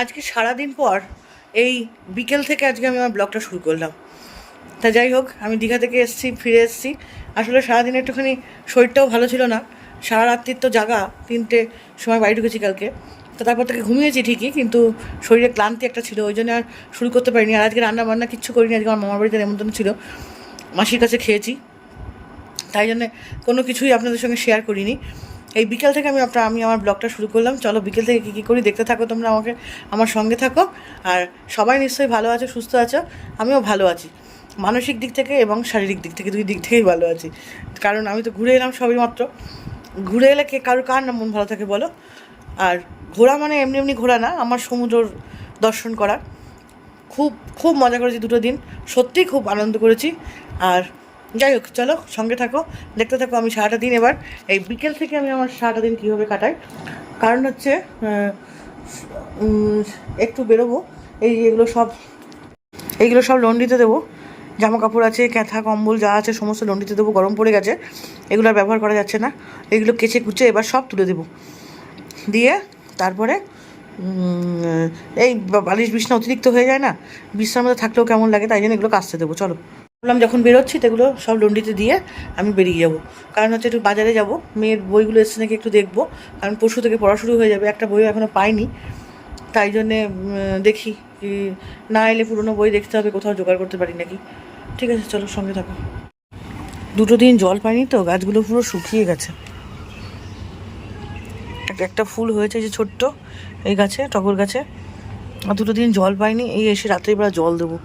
আজকে সারাদিন পর এই বিকেল থেকে আজকে আমি আমার ব্লগটা শুরু করলাম। তা যাই হোক, আমি দীঘা থেকে এসেছি, ফিরে এসেছি। আসলে সারাদিন একটুখানি শরীরটাও ভালো ছিল না। সারা রাত্রির তো জাগা, তিনটে সময় বাড়ি ঢুকেছি কালকে। তো তারপর থেকে ঘুমিয়েছি ঠিকই, কিন্তু শরীরে ক্লান্তি একটা ছিল, ওই জন্য আর শুরু করতে পারিনি। আর আজকে রান্না বান্না কিচ্ছু করিনি, আজকে আমার মামার বাড়িতে নেমন্তন্ন ছিল। মাসির কাছে খেয়েছি। তাই জন্যে কোনো কিছুই আপনাদের সঙ্গে শেয়ার করিনি। এই বিকেল থেকে আমি আপনার, আমি আমার ব্লগটা শুরু করলাম। চলো বিকেল থেকে কী কী করি দেখতে থাকো তোমরা আমাকে, আমার সঙ্গে থাকো। আর সবাই নিশ্চয়ই ভালো আছো, সুস্থ আছো, আমিও ভালো আছি। মানসিক দিক থেকে এবং শারীরিক দিক থেকে দুই দিক থেকেই ভালো আছি। কারণ আমি তো ঘুরে এলাম সবই মাত্র। ঘুরে এলে কে, কারও কার না মন ভালো থাকে বলো? আর ঘোরা মানে এমনি এমনি ঘোরা না, আমার সমুদ্র দর্শন করা। খুব খুব মজা করেছি দুটো দিন। সত্যিই খুব আনন্দ করেছি। আর যাই হোক, চলো সঙ্গে থাকো, দেখতে থাকো আমি সারাটা দিন এবার। এই বিকেল থেকে আমি আমার সারাটা দিন কীভাবে কাটাই? কারণ হচ্ছে একটু বেরোবো, এই এগুলো সব, এইগুলো সব লন্ডিতে দেবো। জামা কাপড় আছে, ক্যাথা, কম্বল যা আছে, সমস্ত লন্ডিতে দেবো, গরম পড়ে গেছে। এগুলো আর ব্যবহার করা যাচ্ছে না। এগুলো কেচে কুচে এবার সব তুলে দেবো। দিয়ে তারপরে এই বালিশ বিছনা অতিরিক্ত হয়ে যায় না? বিছনার মধ্যে থাকলেও কেমন লাগে, তাই জন্য এগুলো কাচতে দেবো, চলো। বললাম যখন বেরোচ্ছি তো এগুলো সব লন্ডিতে দিয়ে আমি বেরিয়ে যাব। কারণ হচ্ছে একটু বাজারে যাব, মেয়ের বইগুলো এসছে নাকি একটু দেখব। কারণ পরশু থেকে পড়া শুরু হয়ে যাবে, একটা বই এখনও পাইনি। তাই জন্যে দেখি কি, না এলে পুরনো বই দেখতে হবে, কোথাও জোগাড় করতে পারি নাকি। ঠিক আছে, চলো সঙ্গে থাকো। দুটো দিন জল পাইনি তো, গাছগুলো পুরো শুকিয়ে গেছে। একটা ফুল হয়েছে যে ছোট্ট, এই গাছে, টগর গাছে। আর দুটো দিন জল পাইনি, এই এসে রাত্রিবেলা জল দেবো।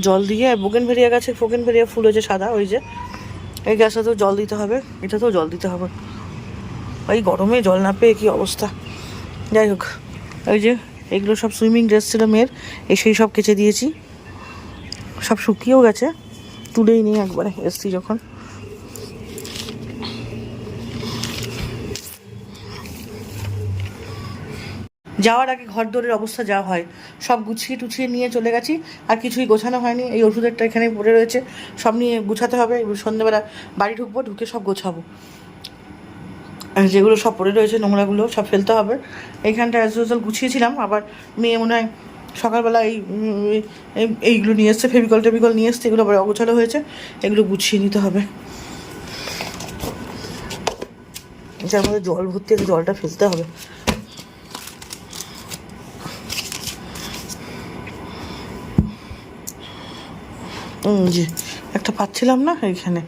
জল দিয়ে বোকেন ভেরিয়া গাছে ফোকেন ভেরিয়া ফুল হয়েছে সাদা, ওই যে, এই গাছটাতেও জল দিতে হবে, এটাতেও জল দিতে হবে। ওই গরমে জল না পেয়ে কী অবস্থা? যাই হোক, ওই যে, এগুলো সব সুইমিং ড্রেস ছিল মেয়ের এসেই সব কেচে দিয়েছি। সব শুকিয়েও গেছে, তুলেই নিই একবারে, এসছি যখন। যাওয়ার আগে ঘর দৌড়ের অবস্থা যা হয়, সব গুছিয়ে টুছিয়ে নিয়ে চলে গেছি, আর কিছুই গোছানো হয়নি, এই ওষুধেরটা এখানে পড়ে রয়েছে, সব নিয়ে গুছাতে হবে সন্ধ্যেবেলা বাড়ি ঢুকবো, ঢুকে সব গোছাবো। যেগুলো সব পড়ে রয়েছে, নোংরাগুলো সব ফেলতে হবে। এইখানটা অ্যাজ ইউজুয়াল গুছিয়েছিলাম, আবার মেয়ে মনে হয় সকালবেলা এই এইগুলো নিয়ে এসছে, ফেভিকল টেভিকল নিয়ে এসছে, এগুলো আবার অগোছালো হয়েছে, এগুলো গুছিয়ে নিতে হবে। যার মধ্যে জল ভর্তি আছে, জলটা ফেলতে হবে। জি। একটা পাচ্ছিলাম না এইখানে।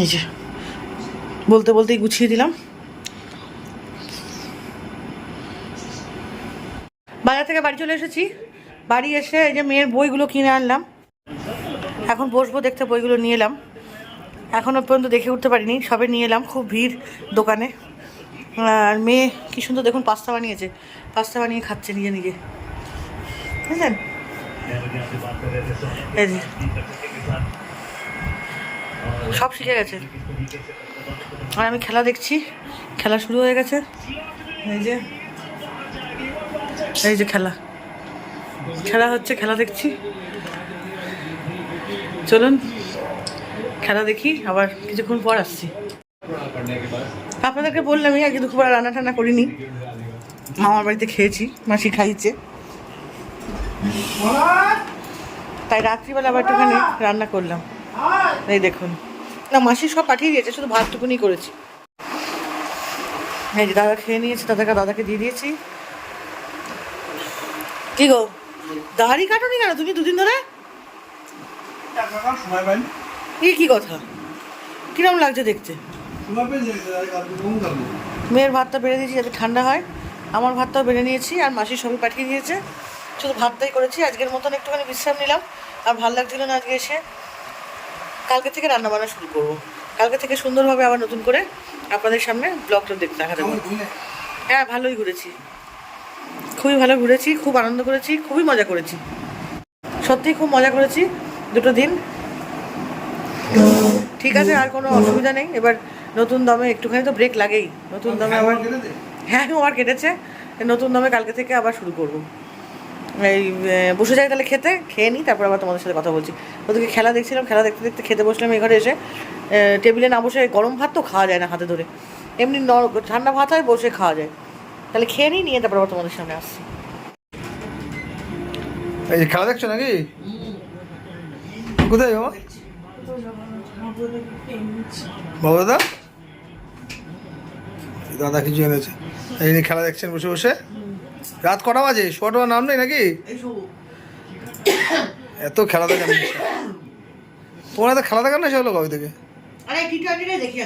এই যে। বলতে বলতেই গুছিয়ে দিলাম। বাজার থেকে বাড়ি চলে এসেছি। বাড়ি এসে এই যে মেয়ের বইগুলো কিনে আনলাম। এখন বসবো, দেখতে বইগুলো নিয়ে এলাম। এখনও পর্যন্ত দেখে উঠতে পারিনি, সবে নিয়ে এলাম। খুব ভিড় দোকানে। আর মেয়ে কি সুন্দর দেখুন, পাস্তা বানিয়েছে। পাস্তা বানিয়ে খাচ্ছে নিজে নিজে। বুঝলেন? এই যে। সব শিখে গেছে। আর আমি খেলা দেখছি। খেলা শুরু হয়ে গেছে। এই যে। এই যে খেলা। খেলা হচ্ছে, খেলা দেখছি। চলুন, খেলা দেখি, আবার কিছুক্ষণ পর আসছি। আপনাদেরকে বললাম বললামই আজকে দুপুরবেলা রান্না টান্না করিনি। মামার বাড়িতে খেয়েছি মাসি খাইছে। তাই রাত্রিবেলা আবার একটুখানি রান্না করলাম। এই দেখুন। না মাসি সব পাঠিয়ে দিয়েছে শুধু ভাতটুকুনি করেছি। এই যে দাদা খেয়ে নিয়েছে দাদাকে দাদাকে দিয়ে দিয়েছি। কি গো দাড়ি কাটনি কেন? তুমি দুদিন ধরে? এই কি কথা? কিরম লাগছে দেখতে? মেয়ের ভাতটা বেড়ে দিয়েছি যাতে ঠান্ডা হয়। আমার ভাতটাও বেড়ে নিয়েছি আর মাসির সবই পাঠিয়ে দিয়েছে। শুধু ভাতটাই করেছি, আজকের মতন একটুখানি বিশ্রাম নিলাম। আর ভালো লাগছিল না আজকে এসে। কালকে থেকে রান্না বান্না শুরু করব। কালকে থেকে সুন্দরভাবে আবার নতুন করে আপনাদের সামনে ব্লগটা দেখতে দেখা ঘুমে হ্যাঁ ভালোই ঘুরেছি। খুবই ভালো ঘুরেছি, খুব আনন্দ করেছি, খুবই মজা করেছি। সত্যিই খুব মজা করেছি দুটো দিন। ঠিক আছে, আর কোনো অসুবিধা নেই। এবার নতুন দমে একটুখানি তো ব্রেক লাগেই। নতুন দমে আবার কেটে হ্যাঁ আমার কেটেছে। নতুন দমে কালকে থেকে আবার শুরু করব। এই বসে যাই তাহলে খেতে খেয়ে নিই তারপর আবার তোমাদের সাথে কথা বলছি। ওদেরকে খেলা দেখছিলাম খেলা দেখতে দেখতে খেতে বসলাম এই ঘরে এসে। টেবিলে না বসে গরম ভাত তো খাওয়া যায় না হাতে ধরে। এমনি ঠান্ডা ভাত হয় বসে খাওয়া যায়। তাহলে খেয়ে নিই নিয়ে তারপর আবার তোমাদের সামনে আসছি। এই যে খেলা দেখছ নাকি? কোথায় বাবা? বাবা দাদা দাদা কিছু এনেছে। এই নিয়ে খেলা দেখছেন বসে বসে? রাত কটা বাজে? শোয়াটা নাম নেই নাকি? এত খেলা দেখার নেশা। তোমার এত খেলা দেখার নেশা হলো কবে থেকে? দেখি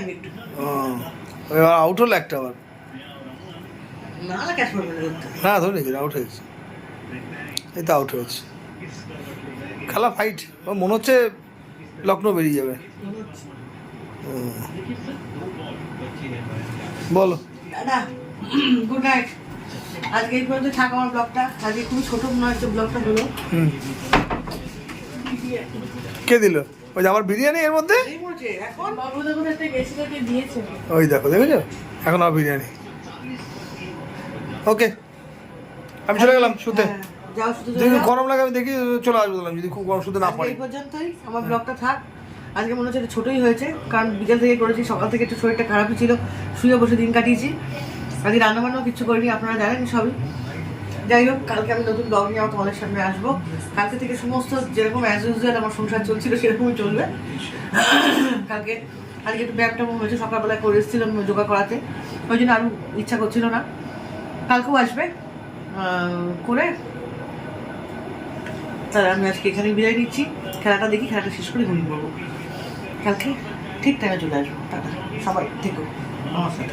এবার আউট হলো একটা আবার। না না না না ধরে আউট হয়েছে এই তো আউট হয়েছে খেলা ফাইট মনে হচ্ছে লখনৌ বেরিয়ে যাবে। বলো। দাদা গুড নাইট আজকে এই পর্যন্ত থাক আমার ব্লগটা। আজকে খুবই ছোট মনে হচ্ছে ব্লগটা হলো। কে দিল? ওই যে আমার বিরিয়ানি এর মধ্যে? ওই দেখো দেখেছ? এখন আমার বিরিয়ানি। ওকে আমি চলে গেলাম শুতে। হ্যাঁ, যদি গরম লাগে আমি দেখি চলে আসব বললাম যদি খুব গরম শুতে না পারি। এই পর্যন্তই আমার ব্লগটা থাক। আজকে মনে হচ্ছে ছোটোই হয়েছে, কারণ বিকেল থেকে করেছি, সকাল থেকে একটু শরীরটা খারাপই ছিল, শুয়ে বসে দিন কাটিয়েছি। আজকে রান্নাবান্নাও কিছু করিনি, আপনারা জানেন সবই। যাই হোক, কালকে আমি নতুন ব্লগ নিয়ে আমার তোমাদের সামনে আসব। কালকে থেকে সমস্ত যেরকম অ্যাজ ইউজুয়াল আমার সংসার চলছিল, সেরকমই চলবে। কালকে, আজকে একটু ব্যায়ামটা হয়েছে, সকালবেলায় করে এসেছিলাম যোগা করাতে। ওই জন্য আরও ইচ্ছা করছিল না। কালকেও আসবে করে। তাহলে আমি আজকে এখানে বিদায় নিচ্ছি। খেলাটা দেখি, খেলাটা শেষ করে ঘুমিয়ে পড়ব। কালকে ঠিক টাইমে চলে আসবো টাটা সবাই থেকো নমস্কার